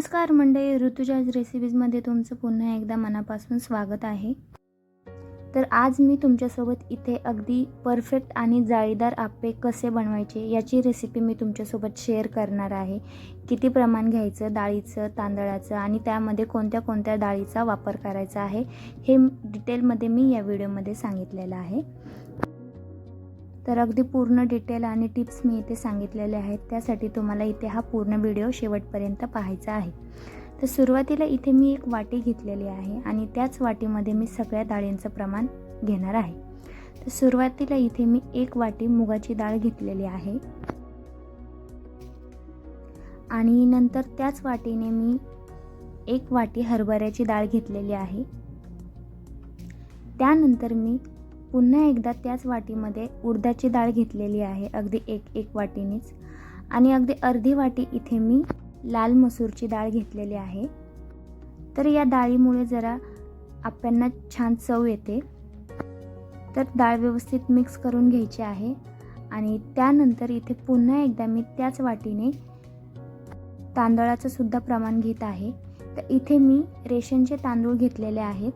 नमस्कार मंडळी ऋतुजाज रेसिपीजमध्ये तुमचं पुन्हा एकदा मनापासून स्वागत आहे. तर आज मी तुमच्यासोबत इथे अगदी परफेक्ट आणि जाळीदार आप्पे कसे बनवायचे याची रेसिपी मी तुमच्यासोबत शेअर करणार आहे. किती प्रमाण घ्यायचं डाळीचं तांदळाचं आणि त्यामध्ये कोणत्या कोणत्या डाळीचा वापर करायचा आहे हे डिटेलमध्ये मी या व्हिडिओमध्ये सांगितलेलं आहे. तर अगदी पूर्ण डिटेल आणि टिप्स मी इथे सांगितलेले आहेत. त्यासाठी तुम्हाला इथे हा पूर्ण व्हिडिओ शेवटपर्यंत पाहायचा आहे. तर सुरुवातीला इथे मी एक वाटी घेतलेली आहे आणि त्याच वाटीमध्ये मी सगळ्या डाळींचं प्रमाण घेणार आहे. तर सुरुवातीला इथे मी एक वाटी मुगाची डाळ घेतलेली आहे. आणि नंतर त्याच वाटीने मी एक वाटी हरभऱ्याची डाळ घेतलेली आहे. त्यानंतर मी पुन्हा एकदा त्याच वाटीमध्ये उडदाची डाळ घेतलेली आहे अगदी एक एक वाटीनेच. आणि अगदी अर्धी वाटी इथे मी लाल मसूरची डाळ घेतलेली आहे. तर या डाळीमुळे जरा आप्यांना छान चव येते. तर डाळ व्यवस्थित मिक्स करून घ्यायची आहे आणि त्यानंतर इथे पुन्हा एकदा मी त्याच वाटीने तांदळाचं सुद्धा प्रमाण घेत आहे. तर इथे मी रेशनचे तांदूळ घेतलेले आहेत.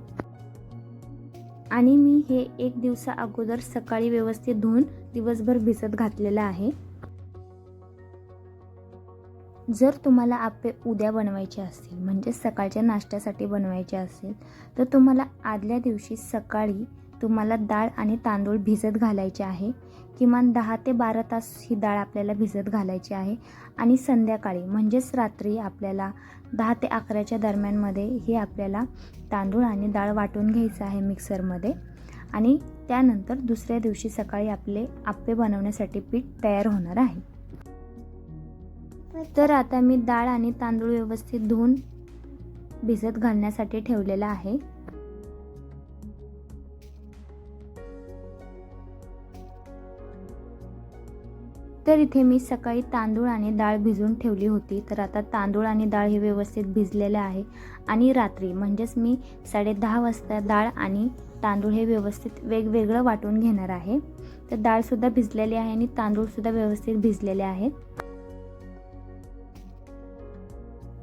आणि मी हे एक दिवसा अगोदर सकाळी व्यवस्थित धुवून दिवसभर भिजत घातलेलं आहे. जर तुम्हाला आप्पे उद्या बनवायचे असतील म्हणजे सकाळच्या नाश्त्यासाठी बनवायचे असेल तर तुम्हाला आदल्या दिवशी सकाळी तुम्हाला डाळ आणि तांदूळ भिजत घालायचे आहे. किमान दहा ते बारा तास ही डाळ आपल्याला भिजत घालायची आहे. आणि संध्याकाळी म्हणजेच रात्री आपल्याला दहा ते अकराच्या दरम्यानमध्ये हे आपल्याला तांदूळ आणि डाळ वाटून घ्यायचं आहे मिक्सरमध्ये आणि त्यानंतर दुसऱ्या दिवशी सकाळी आपले आप्पे बनवण्यासाठी पीठ तयार होणार आहे. तर आता मी डाळ आणि तांदूळ व्यवस्थित धुवून भिजत घालण्यासाठी ठेवलेला आहे. तर इथे मी सकाळी तांदूळ आणि डाळ भिजवून ठेवली होती तर आता तांदूळ आणि डाळ हे व्यवस्थित भिजलेले आहे. आणि रात्री म्हणजेच मी साडे दहा वाजता डाळ आणि तांदूळ हे व्यवस्थित वेगवेगळं वाटून घेणार आहे. तर डाळसुद्धा भिजलेली आहे आणि तांदूळसुद्धा व्यवस्थित भिजलेले आहेत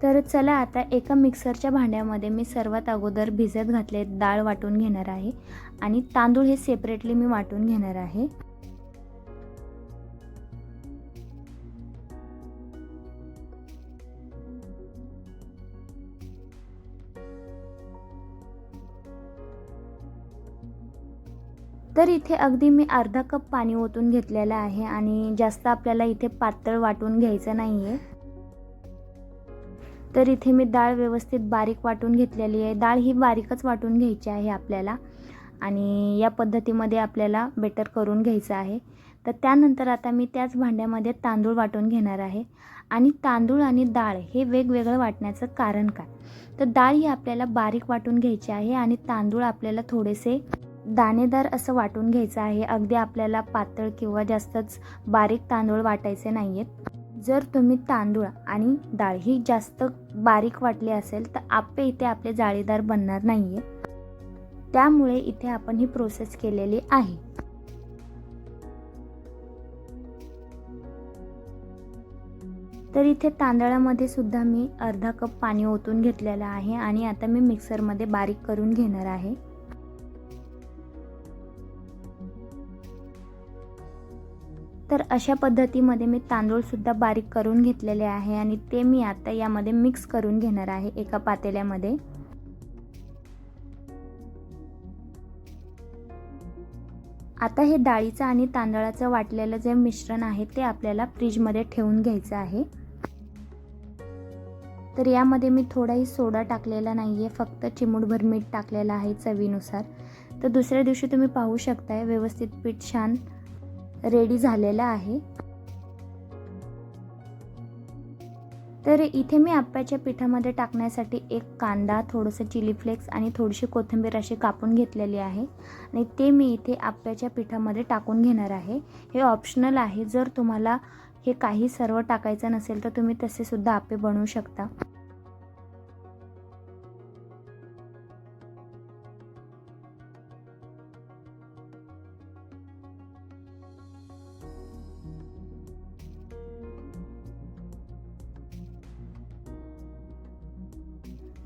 तर चला आता एका मिक्सरच्या भांड्यामध्ये मी सर्वात अगोदर भिजत घातले डाळ वाटून घेणार आहे. आणि तांदूळ हे सेपरेटली मी वाटून घेणार आहे. तर इथे अगदी मी अर्धा कप पाणी ओतून घेतलेलं आहे आणि जास्त आपल्याला इथे पातळ वाटून घ्यायचं नाही आहे तर इथे मी डाळ व्यवस्थित बारीक वाटून घेतलेली आहे. डाळ ही बारीकच वाटून घ्यायची आहे आपल्याला आणि या पद्धतीमध्ये आपल्याला बेटर करून घ्यायचं आहे. तर त्यानंतर आता मी त्याच भांड्यामध्ये तांदूळ वाटून घेणार आहे आणि तांदूळ आणि डाळ हे वेगवेगळं वाटण्याचं कारण काय? तर डाळ ही आपल्याला बारीक वाटून घ्यायची आहे आणि तांदूळ आपल्याला थोडेसे दाणेदार असं वाटून घ्यायचं आहे. अगदी आपल्याला पातळ किंवा जास्तच बारीक तांदूळ वाटायचे नाही आहेत जर तुम्ही तांदूळ आणि डाळ ही जास्त बारीक वाटली असेल तर आप्पे इथे आपले जाळीदार बनणार नाही आहे त्यामुळे इथे आपण ही प्रोसेस केलेली आहे. तर इथे तांदळामध्ये सुद्धा मी अर्धा कप पाणी ओतून घेतलेलं आहे आणि आता मी मिक्सरमध्ये बारीक करून घेणार आहे. तर अशा पद्धतीमध्ये मी तांदूळसुद्धा बारीक करून घेतलेले आहे आणि ते मी आता यामध्ये मिक्स करून घेणार आहे एका पातेल्यामध्ये. आता हे डाळीचं आणि तांदळाचं वाटलेलं जे मिश्रण आहे ते आपल्याला फ्रीजमध्ये ठेवून घ्यायचं आहे. तर यामध्ये मी थोडाही सोडा टाकलेला नाही आहे फक्त चिमूटभर मीठ टाकलेलं आहे चवीनुसार. तर दुसऱ्या दिवशी तुम्ही पाहू शकताय व्यवस्थित पीठ छान रेडी झालेला आहे. तर इथे मी आप्प्याच्या पिठामध्ये टाकण्यासाठी एक कांदा थोडंसं चिली फ्लेक्स आणि थोडीशी कोथिंबीर अशी कापून घेतलेली आहे. आणि ते मी इथे आप्याच्या पिठामध्ये टाकून घेणार आहे. हे ऑप्शनल आहे. जर तुम्हाला हे काही सर्व टाकायचं नसेल तर तुम्ही तसेसुद्धा आपे आप्पे बनवू शकता.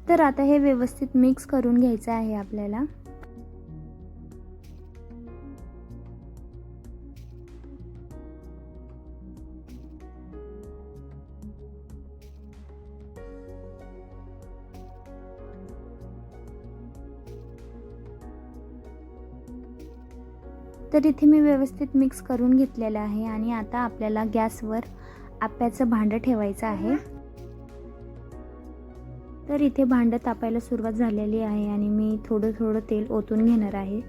तर आता हे व्यवस्थित मिक्स करून घ्यायचं आहे आपल्याला. तर इथे मी व्यवस्थित मिक्स करून घेतलेलं आहे आणि आता आपल्याला गॅसवर आप्याचं भांडं ठेवायचं आहे. तर इथे भांडं तापायला सुरुवात झालेली आहे आणि मी थोडं थोडं तेल ओतून घेणार आहे.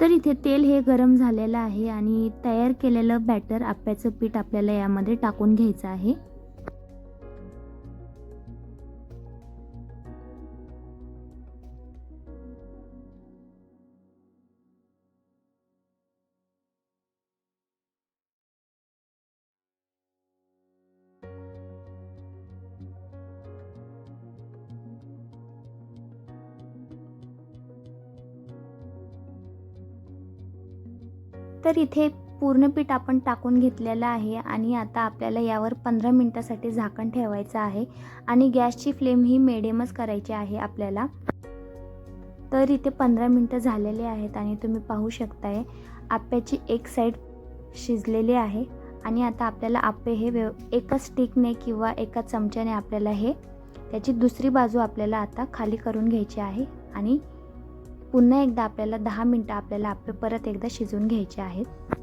तर इथे तेल हे गरम झालेलं आहे आणि तयार केलेलं बॅटर आप्याचं पीठ आपल्याला यामध्ये टाकून घ्यायचं आहे. तर इथे पूर्ण पीठ आपण टाकून घेतलेलं आहे आणि आता आपल्याला यावर पंधरा मिनटासाठी झाकण ठेवायचं आहे आणि गॅसची फ्लेम ही मिडियमच करायची आहे आपल्याला. तर इथे पंधरा मिनटं झालेले आहेत आणि तुम्ही पाहू शकताय आप्याची एक साईड शिजलेली आहे आणि आता आपल्याला आप्पे हे व्यव एका स्टिकने किंवा एका चमच्याने आपल्याला हे त्याची दुसरी बाजू आपल्याला आता खाली करून घ्यायची आहे आणि पुन्हा एकदा आपल्याला दहा मिनटं आपल्याला आपले परत एकदा शिजवून घ्यायचे आहेत.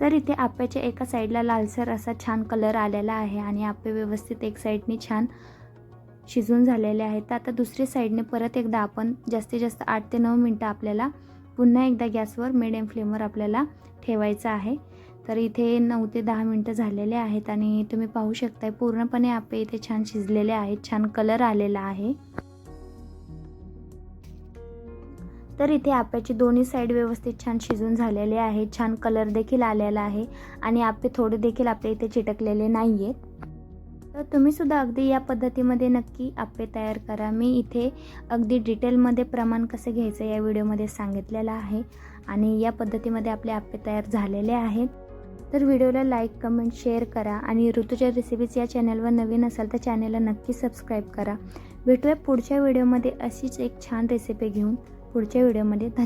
तर इथे आप्याच्या एका साईडला लालसर असा छान कलर आलेला आहे आणि आप्पे व्यवस्थित एक साईडने छान शिजून झालेले आहेत. तर आता दुसरी साईडने परत एकदा आपण जास्तीत जास्त आठ ते नऊ मिनटं आपल्याला पुन्हा एकदा गॅसवर मिडियम फ्लेमवर आपल्याला ठेवायचं आहे. तर इथे नऊ ते दहा मिनटं झालेले आहेत आणि तुम्ही पाहू शकताय पूर्णपणे आप्पे इथे छान शिजलेले आहेत छान कलर आलेला आहे. तर इथे आप्याची दोन्ही साईड व्यवस्थित छान शिजून झालेले आहे छान कलर देखील आलेला आहे. आणि आप्पे थोडे देखील आपल्या इथे चिटकलेले नाही आहेत तर तुम्हीसुद्धा अगदी या पद्धतीमध्ये नक्की आप्पे तयार करा. मी इथे अगदी डिटेलमध्ये प्रमाण कसं घ्यायचं या व्हिडिओमध्ये सांगितलेलं आहे. आणि या पद्धतीमध्ये आपले आप्पे तयार झालेले आहेत. तर व्हिडिओला लाईक कमेंट शेअर करा. आणि ऋतूच्या रेसिपीज या चॅनलवर नवीन असाल तर चॅनलला नक्की सबस्क्राईब करा. भेटूया पुढच्या व्हिडिओमध्ये अशीच एक छान रेसिपी घेऊन. पुढच्या व्हिडिओमध्ये. धन्य